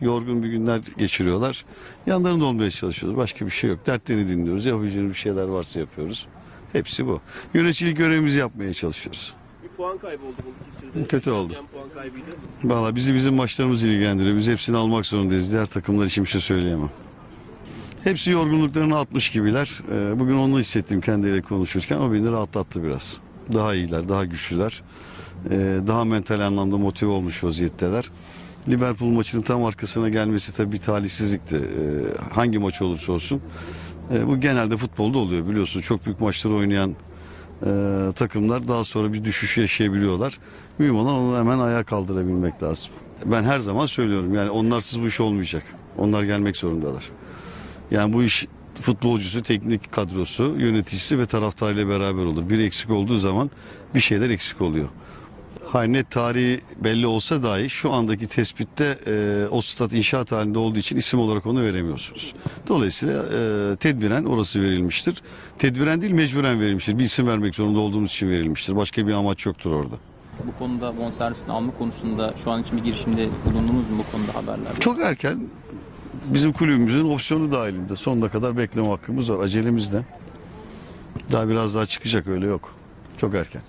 Yorgun bir günler geçiriyorlar. Yanlarında olmaya çalışıyoruz. Başka bir şey yok. Dertlerini dinliyoruz. Yapacağımız bir şeyler varsa yapıyoruz. Hepsi bu. Yöneticilik görevimizi yapmaya çalışıyoruz. Bir puan kaybı oldu Balıkesir'de. Kötü oldu. Erken puan kaybıydı. Valla bizi bizim maçlarımız ilgilendiriyor. Biz hepsini almak zorundayız. Diğer takımlar için bir şey söyleyemem. Hepsi yorgunluklarını atmış gibiler. Ee, Bugün onu hissettim kendiyle konuşurken. O beni rahatlattı biraz. Daha iyiler, daha güçlüler. Ee, Daha mental anlamda motive olmuş vaziyetteler. Liverpool maçının tam arkasına gelmesi tabii bir talihsizlikti. Ee, Hangi maç olursa olsun. Ee, Bu genelde futbolda oluyor biliyorsun. Çok büyük maçları oynayan e, takımlar daha sonra bir düşüş yaşayabiliyorlar. Mühim olan onu hemen ayağa kaldırabilmek lazım. Ben her zaman söylüyorum yani onlarsız bu iş olmayacak. Onlar gelmek zorundalar. Yani bu iş futbolcusu, teknik kadrosu, yöneticisi ve taraftarıyla beraber olur. Biri eksik olduğu zaman bir şeyler eksik oluyor. Hayır net tarihi belli olsa dahi şu andaki tespitte e, o stat inşaat halinde olduğu için isim olarak onu veremiyorsunuz. Dolayısıyla e, tedbiren orası verilmiştir. Tedbiren değil mecburen verilmiştir. Bir isim vermek zorunda olduğumuz için verilmiştir. Başka bir amaç yoktur orada. Bu konuda bonservisini alma konusunda şu an için bir girişimde bulundunuz mu bu konuda haberlerde? Çok erken bizim kulübümüzün opsiyonu dahilinde sonuna kadar bekleme hakkımız var. Acelemizde. Daha biraz daha çıkacak öyle yok. Çok erken.